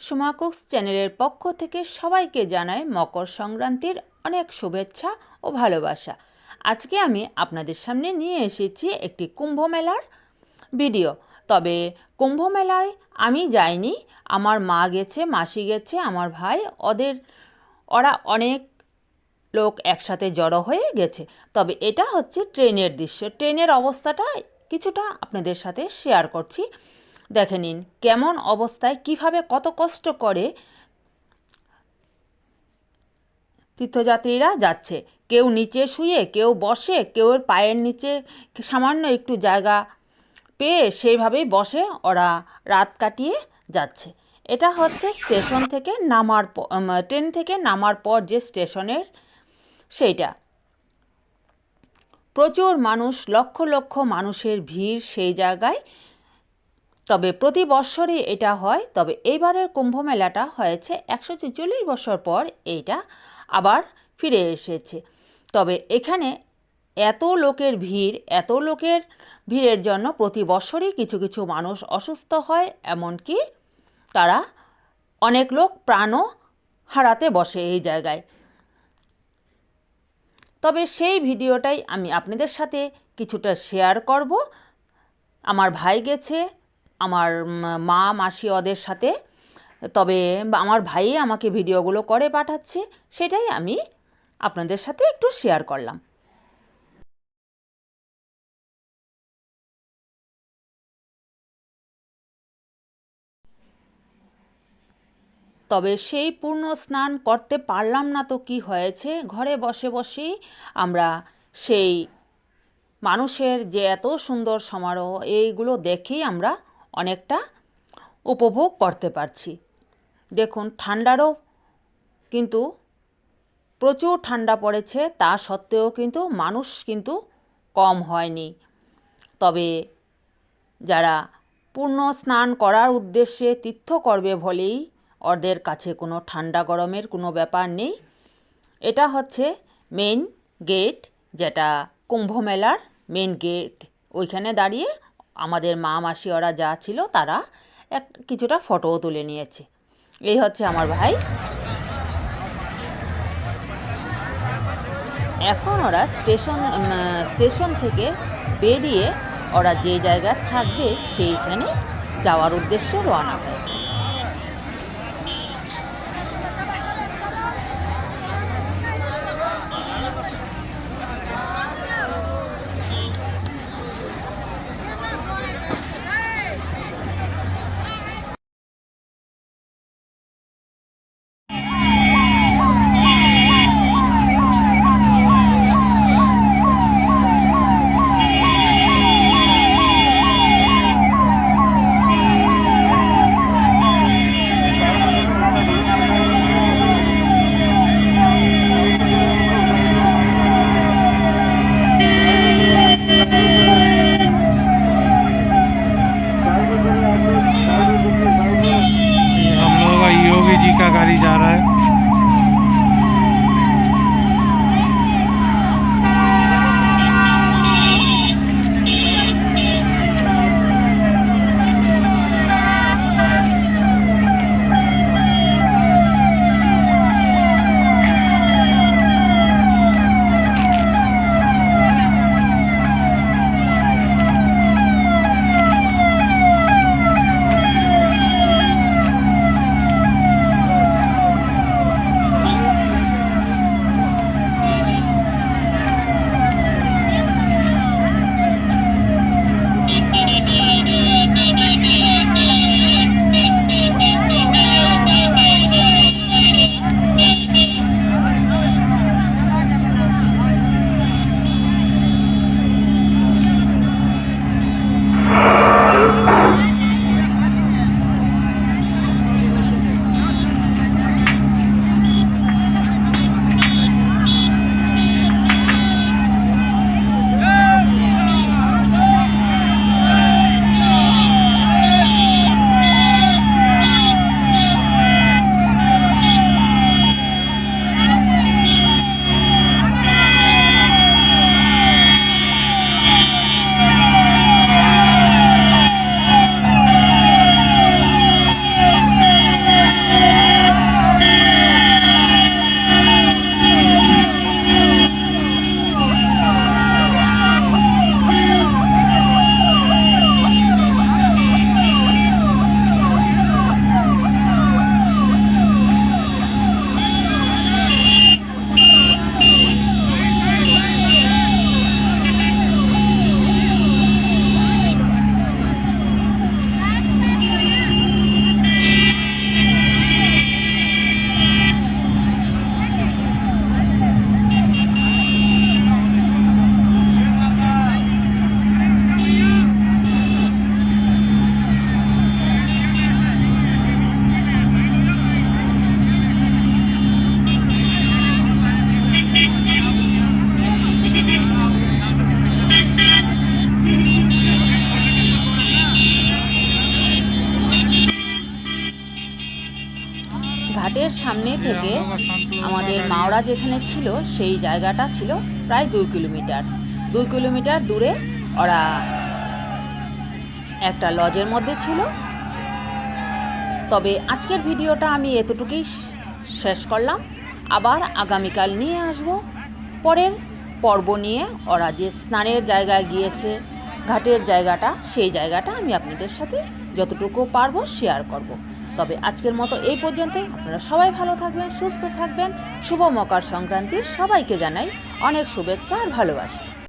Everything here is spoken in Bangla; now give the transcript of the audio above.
সুমা কুকস চ্যানেলের পক্ষ থেকে সবাইকে জানাই মকর সংক্রান্তির অনেক শুভেচ্ছা ও ভালোবাসা। আজকে আমি আপনাদের সামনে নিয়ে এসেছি একটি কুম্ভ মেলার ভিডিও। তবে কুম্ভ মেলায় আমি যাইনি, আমার মা গেছে, মাসি গেছে, আমার ভাই, ওদের, ওরা অনেক লোক একসাথে জড়ো হয়ে গেছে। তবে এটা হচ্ছে ট্রেনের দৃশ্য। ট্রেনের অবস্থাটা কিছুটা আপনাদের সাথে শেয়ার করছি। দেখে নিন, কেমন অবস্থায়, কীভাবে কত কষ্ট করে তীর্থযাত্রীরা যাচ্ছে। কেউ নিচে শুয়ে, কেউ বসে, কেউ পায়ের নিচে সামান্য একটু জায়গা পেয়ে সেইভাবেই বসে ওরা রাত কাটিয়ে যাচ্ছে। এটা হচ্ছে স্টেশন থেকে নামার ট্রেন থেকে নামার পর যে স্টেশনের সেইটা। প্রচুর মানুষ, লক্ষ লক্ষ মানুষের ভিড় সেই জায়গায়। তবে প্রতি বৎসরই এটা হয়, তবে এইবারের কুম্ভ মেলাটা হয়েছে একশো ছেচল্লিশ বছর পর এইটা আবার ফিরে এসেছে। তবে এখানে এত লোকের ভিড়, এত লোকের ভিড়ের জন্য প্রতি বছরই কিছু কিছু মানুষ অসুস্থ হয়, এমনকি তারা অনেক লোক প্রাণও হারাতে বসে এই জায়গায়। তবে সেই ভিডিওটাই আমি আপনাদের সাথে কিছুটা শেয়ার করব। আমার ভাই গেছে আমার মা, মাসি ওদের সাথে। তবে আমার ভাই আমাকে ভিডিওগুলো করে পাঠাচ্ছে, সেটাই আমি আপনাদের সাথে একটু শেয়ার করলাম। তবে সেই পূর্ণ স্নান করতে পারলাম না তো কি হয়েছে? ঘরে বসে বসেই আমরা সেই মানুষের যে এত সুন্দর সমারোহ, এইগুলো দেখেই আমরা অনেকটা উপভোগ করতে পারছি। দেখুন, ঠান্ডারও কিন্তু প্রচুর ঠান্ডা পড়েছে, তা সত্ত্বেও কিন্তু মানুষ কিন্তু কম হয়নি। তবে যারা পূর্ণ স্নান করার উদ্দেশ্যে তীর্থ করবে বলেই ওদের কাছে কোনো ঠান্ডা গরমের কোনো ব্যাপার নেই। এটা হচ্ছে মেন গেট যেটা কুম্ভমেলার মেন গেট ওইখানে দাঁড়িয়ে আমাদের মা মাসি ওরা যা ছিল তারা এক কিছুটা ফটোও তুলে নিয়েছে। এই হচ্ছে আমার ভাই। এখন ওরা স্টেশন স্টেশন থেকে বেরিয়ে ওরা যে জায়গায় থাকবে সেইখানে যাওয়ার উদ্দেশ্যে রওনা হয়েছে। जा रहा है। ঘাটের সামনে থেকে আমাদের মাওরা যেখানে ছিল, সেই জায়গাটা ছিল প্রায় দুই কিলোমিটার। দুই কিলোমিটার দূরে ওরা একটা লজের মধ্যে ছিল। তবে আজকের ভিডিওটা আমি এতটুকুই শেষ করলাম। আবার আগামীকাল নিয়ে আসব। পরের পর্ব নিয়ে ওরা যে স্নানের জায়গায় গিয়েছে, ঘাটের জায়গাটা, সেই জায়গাটা আমি আপনাদের সাথে যতটুকু পারব শেয়ার করব। তবে আজকের মতো এই পর্যন্তই। আপনারা সবাই ভালো থাকবেন, সুস্থ থাকবেন। শুভ মকর সংক্রান্তির সবাইকে জানাই অনেক শুভেচ্ছা আর ভালোবাসা।